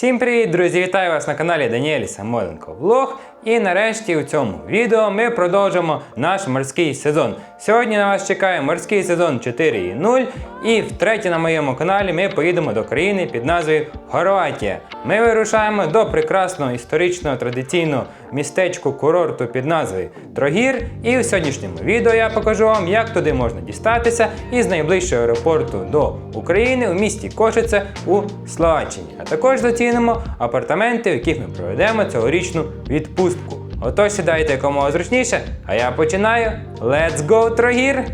Всім привіт, друзі! Вітаю вас на каналі Даніель Самойленко Влог. І нарешті у цьому відео ми продовжимо наш морський сезон. Сьогодні на вас чекає морський сезон 4.0 і втретє на моєму каналі ми поїдемо до країни під назвою Хорватія. Ми вирушаємо до прекрасного історичного традиційного містечку курорту під назвою Трогір. І у сьогоднішньому відео я покажу вам, як туди можна дістатися із найближчого аеропорту до України у місті Кошице у Словаччині. А також зацінимо апартаменти, в яких ми проведемо цьогорічну відпустку. Отож сідайте якомога зручніше, а я починаю. Let's go, Трогір!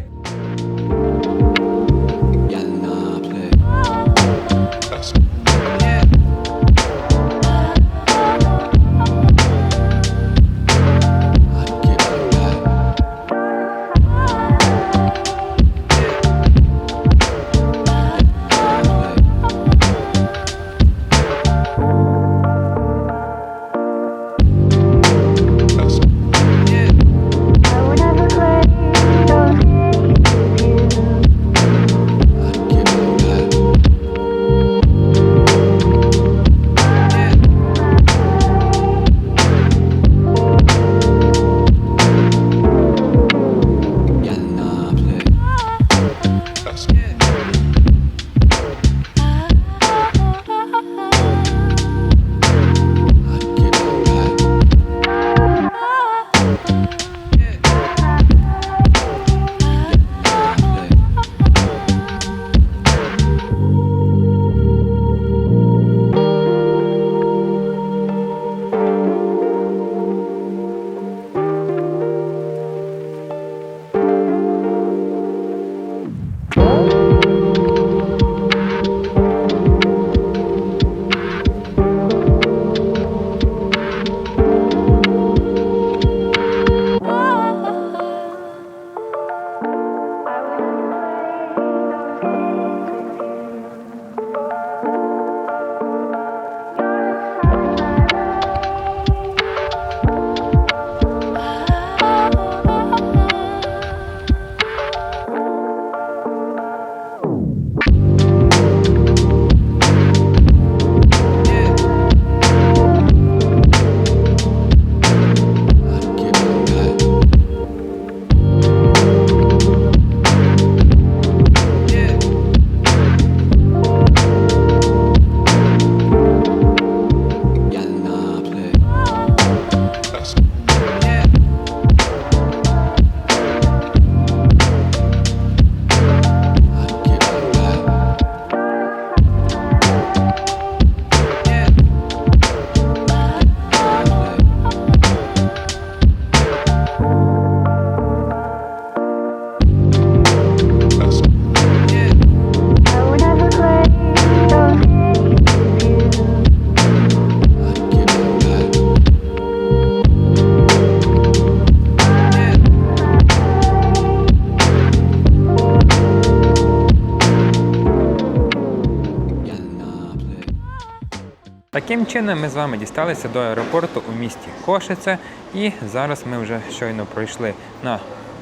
Таким чином ми з вами дісталися до аеропорту у місті Кошице. І зараз ми вже щойно пройшли на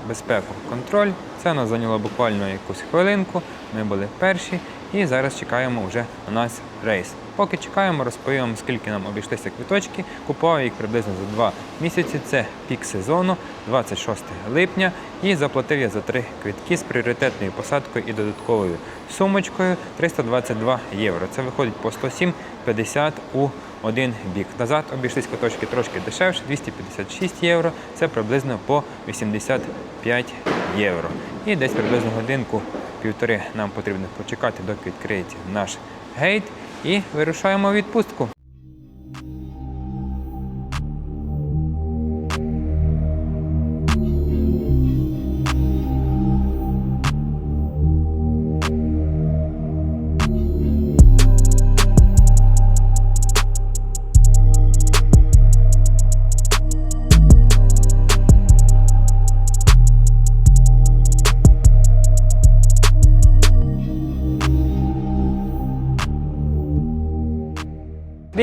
безпеку контроль. Це нас зайняло буквально якусь хвилинку. Ми були перші і зараз чекаємо вже на нас рейс. Поки чекаємо, розповім скільки нам обійшлися квиточки. Купував їх приблизно за два місяці. Це пік сезону, 26 липня. І заплатив я за три квитки з пріоритетною посадкою і додатковою сумочкою 322 євро. Це виходить по 107,50 у один бік. Назад обійшлись квиточки трошки дешевше, 256 євро. Це приблизно по 85 євро. І десь приблизно годинку півтори нам потрібно почекати, доки відкриється наш гейт, і вирушаємо відпустку.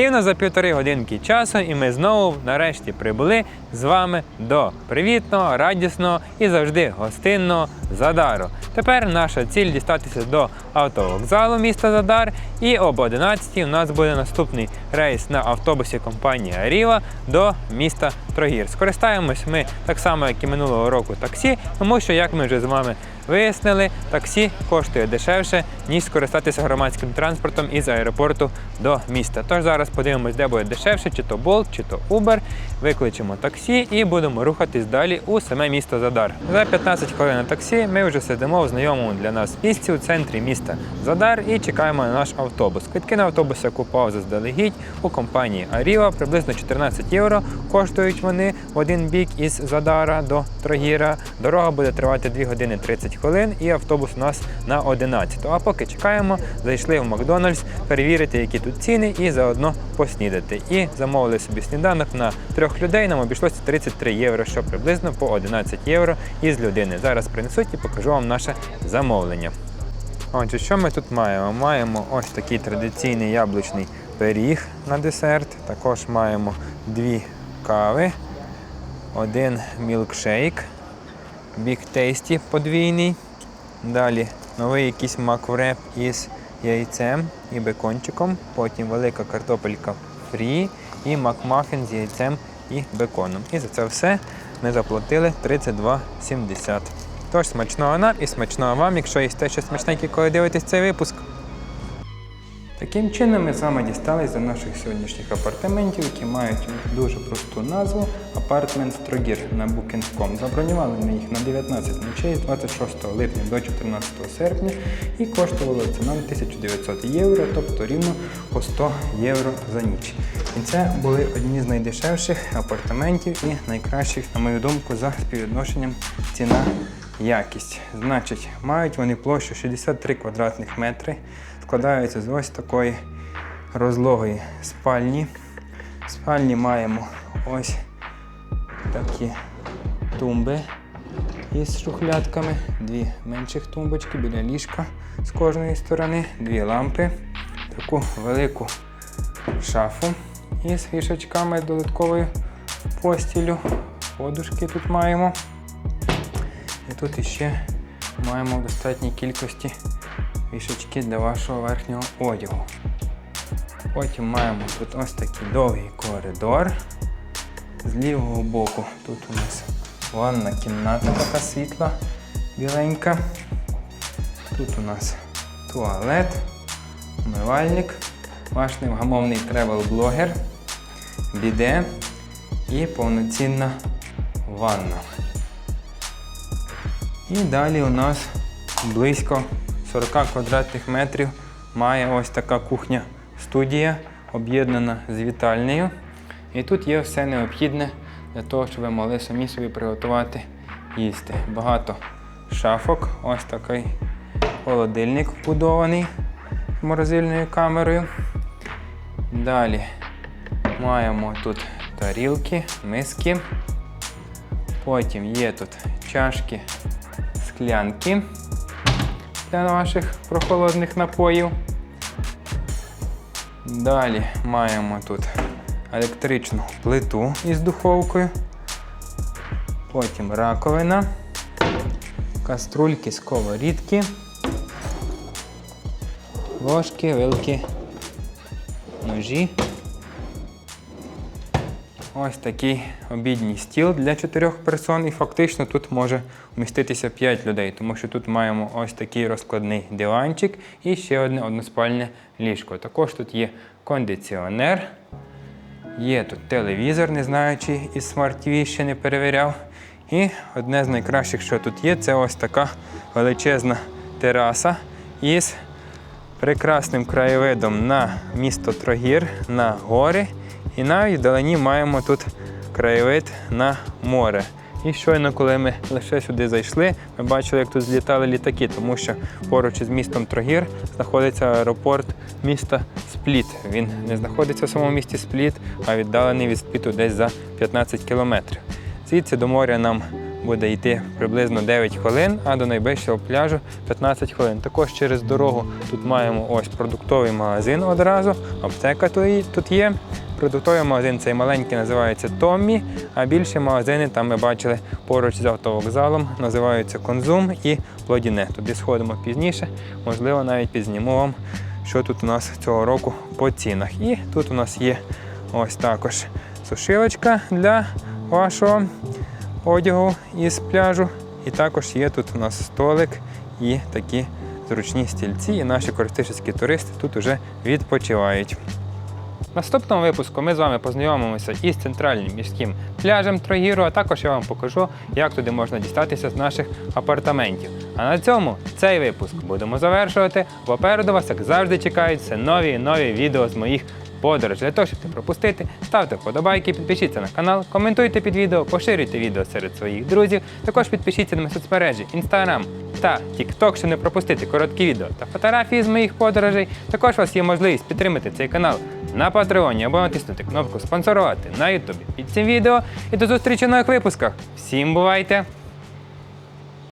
Рівно за півтори годинки часу, і ми знову нарешті прибули з вами до привітного, радісного і завжди гостинного Задару. Тепер наша ціль дістатися до автовокзалу міста Задар, і об 11 у нас буде наступний рейс на автобусі компанії Аріва до міста Трогір. Скористаємось ми так само, як і минулого року таксі, тому що, як ми вже з вами вияснили, таксі коштує дешевше, ніж скористатися громадським транспортом із аеропорту до міста. Тож зараз подивимось, де буде дешевше, чи то Bolt, чи то Uber. Викличемо таксі і будемо рухатись далі у саме місто Задар. За 15 хвилин на таксі ми вже сидимо в знайомому для нас місці у центрі міста Задар і чекаємо на наш автобус. Квитки на автобус я купував заздалегідь у компанії Аріва. Приблизно 14 євро коштують вони в один бік із Задара до Трогіра. Дорога буде тривати 2 години 30 хвилин, і автобус у нас на 11. А поки чекаємо, зайшли в Макдональдс перевірити, які тут ціни, і заодно поснідати. І замовили собі сніданок на трьох людей. Нам обійшлося 33 євро, що приблизно по 11 євро із людини. Зараз принесуть і покажу вам наше замовлення. Отже, що ми тут маємо? Маємо ось такий традиційний яблучний пиріг на десерт. Також маємо дві кави, один мілкшейк, Big Tasty подвійний. Далі новий якийсь маквреп із яйцем і бекончиком. Потім велика картопелька фрі і макмафін з яйцем і беконом. І за це все ми заплатили 32,70. Тож смачного нам і смачного вам, якщо їсте щось смачненьке, коли дивитесь цей випуск. Таким чином ми з вами дістались до наших сьогоднішніх апартаментів, які мають дуже просту назву Апартмент Трогір на Booking.com. Забронювали ми їх на 19 ночей з 26 липня до 14 серпня і коштувало це нам 1900 євро, тобто рівно по 100 євро за ніч. І це були одні з найдешевших апартаментів і найкращих, на мою думку, за співвідношенням ціна якість. Значить, мають вони площу 63 квадратних метри, складаються з ось такої розлогої спальні. В спальні маємо ось такі тумби із шухлядками, дві менших тумбочки біля ліжка з кожної сторони, дві лампи, таку велику шафу із вішачками з додатковою постілю. Подушки тут маємо. І тут іще маємо в достатній кількості вішачки для вашого верхнього одягу. Потім маємо тут ось такий довгий коридор. З лівого боку тут у нас ванна кімната така світла, біленька. Тут у нас туалет, умивальник, ваш невгамовний тревел-блогер, біде і повноцінна ванна. І далі у нас близько 40 квадратних метрів має ось така кухня-студія, об'єднана з вітальнею. І тут є все необхідне для того, щоб ви могли самі собі приготувати їсти. Багато шафок, ось такий холодильник вбудований морозильною камерою. Далі маємо тут тарілки, миски. Потім є тут чашки, склянки для ваших прохолодних напоїв. Далі маємо тут електричну плиту із духовкою. Потім раковина, каструльки, сковорідки, ложки, вилки, ножі. Ось такий обідній стіл для чотирьох персон, і фактично тут може вміститися 5 людей, тому що тут маємо ось такий розкладний диванчик і ще одне односпальне ліжко. Також тут є кондиціонер, є тут телевізор, не знаю, чи із Smart TV ще не перевіряв. І одне з найкращих, що тут є, це ось така величезна тераса із прекрасним краєвидом на місто Трогір, на гори. І навіть вдалині маємо тут краєвид на море. І щойно, коли ми лише сюди зайшли, ми бачили, як тут злітали літаки, тому що поруч із містом Трогір знаходиться аеропорт міста Спліт. Він не знаходиться в самому місті Спліт, а віддалений від Спліту десь за 15 кілометрів. Звідси до моря нам буде йти приблизно 9 хвилин, а до найближчого пляжу 15 хвилин. Також через дорогу тут маємо ось продуктовий магазин одразу, аптека тут є-. Продуктовий магазин цей маленький називається Томмі, а більші магазини там ми бачили поруч з автовокзалом, називаються Конзум і Плодіне. Туди сходимо пізніше, можливо, навіть підзніму вам, що тут у нас цього року по цінах. І тут у нас є ось також сушилочка для вашого одягу із пляжу. І також є тут у нас столик і такі зручні стільці, і наші користичні туристи тут уже відпочивають. В наступному випуску ми з вами познайомимося із центральним міським пляжем Трогіру, а також я вам покажу, як туди можна дістатися з наших апартаментів. А на цьому цей випуск будемо завершувати. Попереду вас, як завжди, чекають все нові і нові відео з моїх подорожей. Для того, щоб не пропустити, ставте вподобайки, підпишіться на канал, коментуйте під відео, поширюйте відео серед своїх друзів. Також підпишіться на соцмережі Instagram та TikTok, щоб не пропустити короткі відео та фотографії з моїх подорожей. Також у вас є можливість підтримати цей канал на Патреоні або натиснути кнопку спонсорувати на Ютубі під цим відео. І до зустрічі в нових випусках. Всім бувайте!